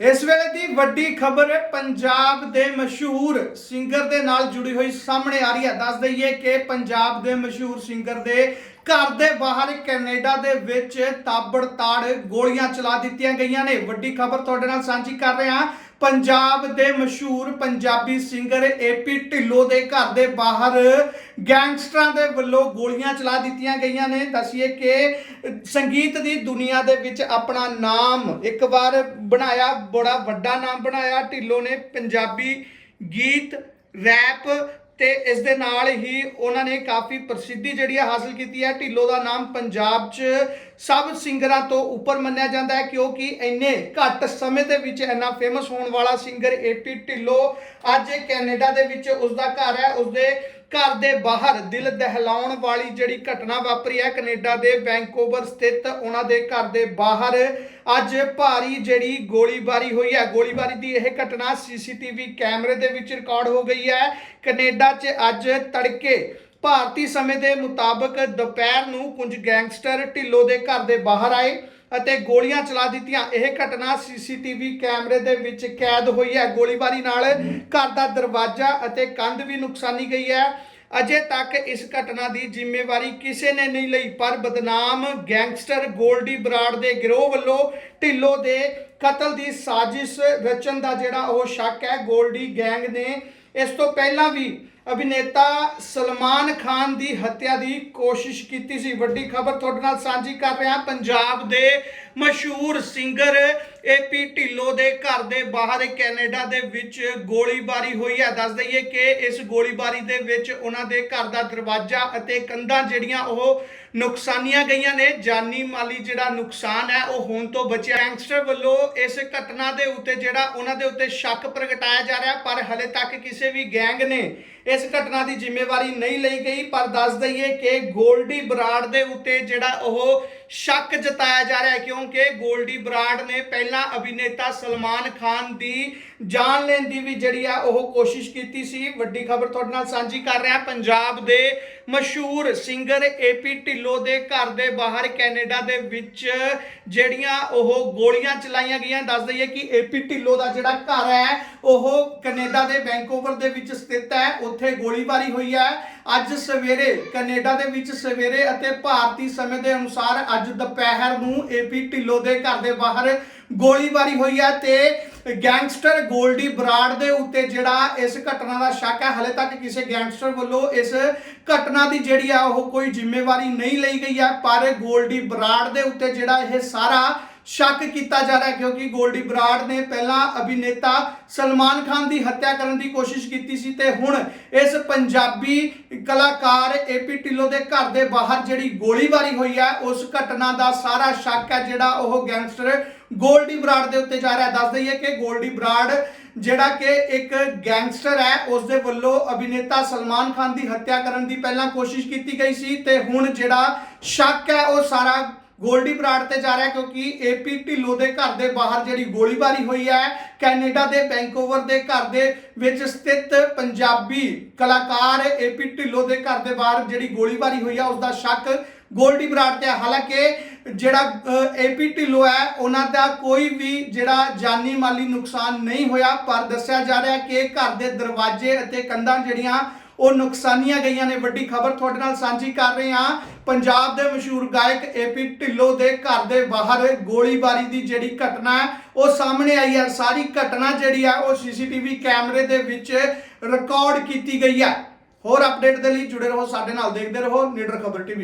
ਇਸ ਵੇਲੇ ਦੀ ਵੱਡੀ ਖਬਰ ਪੰਜਾਬ ਦੇ ਮਸ਼ਹੂਰ ਸਿੰਗਰ ਦੇ ਨਾਲ ਜੁੜੀ ਹੋਈ ਸਾਹਮਣੇ ਆ ਰਹੀ ਹੈ। ਦੱਸ ਦਈਏ ਕਿ ਪੰਜਾਬ ਦੇ ਮਸ਼ਹੂਰ ਸਿੰਗਰ ਦੇ ਘਰ ਦੇ ਬਾਹਰ ਕੈਨੇਡਾ ਦੇ ਵਿੱਚ ਤਾਬੜ ਤਾੜ ਗੋਲੀਆਂ ਚਲਾ ਦਿੱਤੀਆਂ ਗਈਆਂ ਨੇ। ਵੱਡੀ ਖਬਰ ਤੁਹਾਡੇ ਨਾਲ ਸਾਂਝੀ ਕਰ ਰਹੇ। ਹਾਂ ਪੰਜਾਬ ਦੇ ਮਸ਼ਹੂਰ ਪੰਜਾਬੀ ਸਿੰਗਰ ਏਪੀ ਢਿੱਲੋਂ ਦੇ ਘਰ ਦੇ ਬਾਹਰ ਗੈਂਗਸਟਰਾਂ ਦੇ ਵੱਲੋਂ ਗੋਲੀਆਂ ਚਲਾ ਦਿੱਤੀਆਂ ਗਈਆਂ ਨੇ। ਦੱਸੀਏ ਕਿ ਸੰਗੀਤ ਦੀ ਦੁਨੀਆ ਦੇ ਵਿੱਚ ਆਪਣਾ ਨਾਮ ਇੱਕ ਵਾਰ ਬਣਾਇਆ, ਬੜਾ ਵੱਡਾ ਨਾਮ ਬਣਾਇਆ ਢਿੱਲੋਂ ਨੇ। ਪੰਜਾਬੀ ਗੀਤ, ਰੈਪ ਤੇ ਇਸ ਦੇ ਨਾਲ ਹੀ ਉਹਨਾਂ ਨੇ ਕਾਫੀ ਪ੍ਰਸਿੱਧੀ ਜਿਹੜੀ ਹੈ ਹਾਸਲ ਕੀਤੀ ਹੈ। ਢਿੱਲੋਂ ਦਾ ਨਾਮ ਪੰਜਾਬ 'ਚ ਸਭ ਸਿੰਗਰਾਂ ਤੋਂ ਉੱਪਰ ਮੰਨਿਆ ਜਾਂਦਾ ਹੈ ਕਿਉਂਕਿ ਇੰਨੇ ਘੱਟ ਸਮੇਂ ਦੇ ਵਿੱਚ ਇੰਨਾ ਫੇਮਸ ਹੋਣ ਵਾਲਾ ਸਿੰਗਰ ਏਪੀ ਢਿੱਲੋਂ ਅੱਜ ਕੈਨੇਡਾ ਦੇ ਵਿੱਚ ਉਸ ਦਾ ਘਰ ਹੈ, ਉਸਦੇ ਘਰ ਦੇ ਬਾਹਰ ਦਿਲ ਦਹਿਲਾਉਣ ਵਾਲੀ ਜਿਹੜੀ ਘਟਨਾ ਵਾਪਰੀ ਹੈ, ਕੈਨੇਡਾ ਦੇ ਵੈਂਕੂਵਰ ਸਥਿਤ ਉਹਨਾਂ ਦੇ ਘਰ ਦੇ ਬਾਹਰ ਅੱਜ ਭਾਰੀ ਜਿਹੜੀ ਗੋਲੀਬਾਰੀ ਹੋਈ ਹੈ, ਗੋਲੀਬਾਰੀ ਦੀ ਇਹ ਘਟਨਾ ਸੀਸੀਟੀਵੀ ਕੈਮਰੇ ਦੇ ਵਿੱਚ ਰਿਕਾਰਡ ਹੋ ਗਈ ਹੈ। ਕੈਨੇਡਾ 'ਚ ਅੱਜ ਤੜਕੇ ਭਾਰਤੀ ਸਮੇਂ ਦੇ ਮੁਤਾਬਕ ਦੁਪਹਿਰ ਨੂੰ ਕੁਝ ਗੈਂਗਸਟਰ ਢਿੱਲੋਂ ਦੇ ਘਰ ਦੇ ਬਾਹਰ ਆਏ ਅਤੇ ਗੋਲੀਆਂ ਚਲਾ ਦਿੱਤੀਆਂ। ਇਹ ਘਟਨਾ ਸੀਸੀਟੀਵੀ ਕੈਮਰੇ ਦੇ ਵਿੱਚ ਕੈਦ ਹੋਈ ਹੈ। ਗੋਲੀਬਾਰੀ ਨਾਲ ਘਰ ਦਾ ਦਰਵਾਜ਼ਾ ਅਤੇ ਕੰਧ ਵੀ ਨੁਕਸਾਨੀ ਗਈ ਹੈ। ਅਜੇ ਤੱਕ ਇਸ ਘਟਨਾ ਦੀ ਜ਼ਿੰਮੇਵਾਰੀ ਕਿਸੇ ਨੇ ਨਹੀਂ ਲਈ, ਪਰ ਬਦਨਾਮ ਗੈਂਗਸਟਰ ਗੋਲਡੀ ਬਰਾੜ ਦੇ ਗਿਰੋਹ ਵੱਲੋਂ ਢਿੱਲੋਂ ਦੇ ਕਤਲ ਦੀ ਸਾਜ਼ਿਸ਼ ਰਚਨ ਦਾ ਜਿਹੜਾ ਉਹ ਸ਼ੱਕ ਹੈ, ਗੋਲਡੀ ਗੈਂਗ ਨੇ ਇਸ ਤੋਂ ਪਹਿਲਾਂ ਵੀ ਅਭਿਨੇਤਾ ਸਲਮਾਨ ਖਾਨ ਦੀ ਹੱਤਿਆ ਦੀ ਕੋਸ਼ਿਸ਼ ਕੀਤੀ ਸੀ। ਵੱਡੀ ਖਬਰ ਤੁਹਾਡੇ ਨਾਲ ਸਾਂਝੀ ਕਰ ਰਿਹਾ, ਪੰਜਾਬ ਦੇ ਮਸ਼ਹੂਰ ਸਿੰਗਰ ਏਪੀ ਢਿੱਲੋਂ ਦੇ ਘਰ ਦੇ ਬਾਹਰ ਕੈਨੇਡਾ ਦੇ ਵਿੱਚ ਗੋਲੀਬਾਰੀ ਹੋਈ ਹੈ। ਦੱਸ ਦਈਏ ਕਿ ਇਸ ਗੋਲੀਬਾਰੀ ਦੇ ਵਿੱਚ ਉਹਨਾਂ ਦੇ ਘਰ ਦਾ ਦਰਵਾਜ਼ਾ ਅਤੇ ਕੰਧਾਂ ਜਿਹੜੀਆਂ ਉਹ ਨੁਕਸਾਨੀਆਂ ਗਈਆਂ ਨੇ। ਜਾਨੀ ਮਾਲੀ ਜਿਹੜਾ ਨੁਕਸਾਨ ਹੈ, ਉਹ ਹੋਣ ਤੋਂ ਬਚਿਆ। ਗੈਂਗਸਟਰ ਵੱਲੋਂ ਇਸ ਘਟਨਾ ਦੇ ਉੱਤੇ ਜਿਹੜਾ ਉਹਨਾਂ ਦੇ ਉੱਤੇ ਸ਼ੱਕ ਪ੍ਰਗਟਾਇਆ ਜਾ ਰਿਹਾ, ਪਰ ਹਲੇ ਤੱਕ ਕਿਸੇ ਵੀ ਗੈਂਗ ਨੇ ਇਸ ਘਟਨਾ ਦੀ ਜ਼ਿੰਮੇਵਾਰੀ ਨਹੀਂ ਲਈ ਗਈ। ਪਰ ਦੱਸ ਦਈਏ ਕਿ ਗੋਲਡੀ ਬਰਾੜ ਦੇ ਉੱਤੇ ਜਿਹੜਾ ਉਹ ਸ਼ੱਕ ਜਤਾਇਆ ਜਾ ਰਿਹਾ ਹੈ ਕਿਉਂਕਿ ਗੋਲਡੀ ਬਰਾਡ ਨੇ ਪਹਿਲਾਂ ਅਭਿਨੇਤਾ ਸਲਮਾਨ ਖਾਨ ਦੀ ਜਾਨ ਲੈਣ ਦੀ ਵੀ ਜਿਹੜੀ ਆ ਉਹ ਕੋਸ਼ਿਸ਼ ਕੀਤੀ ਸੀ। ਵੱਡੀ ਖਬਰ ਤੁਹਾਡੇ ਨਾਲ ਸਾਂਝੀ ਕਰ ਰਿਹਾ। ਪੰਜਾਬ ਦੇ ਮਸ਼ਹੂਰ ਸਿੰਗਰ ਏਪੀ ਢਿੱਲੋਂ ਦੇ ਘਰ ਦੇ ਬਾਹਰ ਕੈਨੇਡਾ ਦੇ ਵਿੱਚ ਜਿਹੜੀਆਂ ਉਹ ਗੋਲੀਆਂ ਚਲਾਈਆਂ ਗਈਆਂ। ਦੱਸ ਦਈਏ ਕਿ ਏਪੀ ਢਿੱਲੋਂ ਦਾ ਜਿਹੜਾ ਘਰ ਹੈ, ਉਹ ਕੈਨੇਡਾ ਦੇ ਵੈਂਕੂਵਰ ਦੇ ਵਿੱਚ ਸਥਿਤ ਹੈ। ਉੱਥੇ ਗੋਲੀਬਾਰੀ ਹੋਈ ਹੈ। ਅੱਜ ਸਵੇਰੇ ਕੈਨੇਡਾ ਦੇ ਵਿੱਚ ਸਵੇਰੇ ਅਤੇ ਭਾਰਤੀ ਸਮੇਂ ਦੇ ਅਨੁਸਾਰ ਅੱਜ ਦੁਪਹਿਰ ਨੂੰ ਏਪੀ ਢਿੱਲੋਂ ਦੇ ਘਰ ਦੇ ਬਾਹਰ ਗੋਲੀਬਾਰੀ ਹੋਈ ਹੈ ਤੇ ਗੈਂਗਸਟਰ ਗੋਲਡੀ ਬਰਾੜ ਦੇ ਉੱਤੇ ਜਿਹੜਾ ਇਸ ਘਟਨਾ ਦਾ ਸ਼ੱਕ ਹੈ, ਹਲੇ ਤੱਕ ਕਿਸੇ ਗੈਂਗਸਟਰ ਵੱਲੋਂ ਇਸ ਘਟਨਾ ਦੀ ਜਿਹੜੀ ਆ ਉਹ ਕੋਈ ਜ਼ਿੰਮੇਵਾਰੀ ਨਹੀਂ ਲਈ ਗਈ ਹੈ, ਪਰ ਗੋਲਡੀ ਬਰਾੜ ਦੇ ਉੱਤੇ ਜਿਹੜਾ ਇਹ ਸਾਰਾ ਸ਼ੱਕ ਕੀਤਾ ਜਾ ਰਿਹਾ ਕਿਉਂਕਿ ਗੋਲਡੀ ਬਰਾੜ ਨੇ ਪਹਿਲਾਂ ਅਭਿਨੇਤਾ ਸਲਮਾਨ ਖਾਨ ਦੀ ਹੱਤਿਆ ਕਰਨ ਦੀ ਕੋਸ਼ਿਸ਼ ਕੀਤੀ ਸੀ ਤੇ ਹੁਣ ਇਸ ਪੰਜਾਬੀ ਕਲਾਕਾਰ ਏਪੀ ਢਿੱਲੋਂ ਦੇ ਘਰ ਦੇ ਬਾਹਰ ਜਿਹੜੀ ਗੋਲੀਬਾਰੀ ਹੋਈ ਹੈ, ਉਸ ਘਟਨਾ ਦਾ ਸਾਰਾ ਸ਼ੱਕ ਹੈ ਜਿਹੜਾ ਉਹ ਗੈਂਗਸਟਰ ਗੋਲਡੀ ਬਰਾੜ ਦੇ ਉੱਤੇ ਜਾ ਰਿਹਾ ਦੱਸ ਦਈਏ ਕਿ ਗੋਲਡੀ ਬਰਾੜ ਜਿਹੜਾ ਕਿ ਇੱਕ ਗੈਂਗਸਟਰ ਹੈ, ਉਸ ਦੇ ਵੱਲੋਂ ਅਭਿਨੇਤਾ ਸਲਮਾਨ ਖਾਨ ਦੀ ਹੱਤਿਆ ਕਰਨ ਦੀ ਪਹਿਲਾਂ ਕੋਸ਼ਿਸ਼ ਕੀਤੀ ਗਈ ਸੀ ਤੇ ਹੁਣ ਜਿਹੜਾ ਸ਼ੱਕ ਹੈ, ਉਹ ਸਾਰਾ ਗੋਲਡੀ ਬਰਾੜ ਤੇ ਜਾ ਰਿਹਾ ਹੈ ਕਿਉਂਕਿ ਏਪੀ ਢਿੱਲੋਂ ਦੇ ਘਰ ਦੇ ਬਾਹਰ ਜਿਹੜੀ ਗੋਲੀਬਾਰੀ ਹੋਈ ਹੈ, ਕੈਨੇਡਾ ਦੇ ਵੈਂਕੂਵਰ ਦੇ ਘਰ ਦੇ ਵਿੱਚ ਸਥਿਤ ਪੰਜਾਬੀ ਕਲਾਕਾਰ ਏਪੀ ਢਿੱਲੋਂ ਦੇ ਘਰ ਦੇ ਬਾਹਰ ਜਿਹੜੀ ਗੋਲੀਬਾਰੀ ਹੋਈ ਹੈ ਉਸ ਦਾ ਸ਼ੱਕ ਗੋਲਡੀ ਬਰਾੜ ਤੇ ਹੈ। ਹਾਲਾਂਕਿ ਜਿਹੜਾ ਏਪੀ ਢਿੱਲੋਂ ਹੈ, ਉਹਨਾਂ ਦਾ ਕੋਈ ਵੀ ਜਿਹੜਾ ਜਾਨੀ ਮਾਲੀ ਨੁਕਸਾਨ ਨਹੀਂ ਹੋਇਆ, ਪਰ ਦੱਸਿਆ ਜਾ ਰਿਹਾ ਕਿ ਘਰ ਦੇ ਦਰਵਾਜ਼ੇ ਅਤੇ ਕੰਧਾਂ ਜਿਹੜੀਆਂ ਉਹ ਨੁਕਸਾਨੀਆਂ ਗਈਆਂ ਨੇ। ਵੱਡੀ ਖਬਰ ਤੁਹਾਡੇ ਨਾਲ ਸਾਂਝੀ ਕਰ ਰਹੇ ਹਾਂ। ਪੰਜਾਬ ਦੇ ਮਸ਼ਹੂਰ ਗਾਇਕ ਏਪੀ ਢਿੱਲੋਂ ਦੇ ਘਰ ਦੇ ਬਾਹਰ ਗੋਲੀਬਾਰੀ ਦੀ ਜਿਹੜੀ ਘਟਨਾ ਹੈ, ਉਹ ਸਾਹਮਣੇ ਆਈ ਹੈ। ਸਾਰੀ ਘਟਨਾ ਜਿਹੜੀ ਹੈ, ਉਹ ਸੀਸੀਟੀਵੀ ਕੈਮਰੇ ਦੇ ਵਿੱਚ ਰਿਕਾਰਡ ਕੀਤੀ ਗਈ ਹੈ। ਹੋਰ ਅਪਡੇਟ ਦੇ ਲਈ ਜੁੜੇ ਰਹੋ, ਸਾਡੇ ਨਾਲ ਦੇਖਦੇ ਰਹੋ, ਨਿਡਰ ਖਬਰ ਟੀਵੀ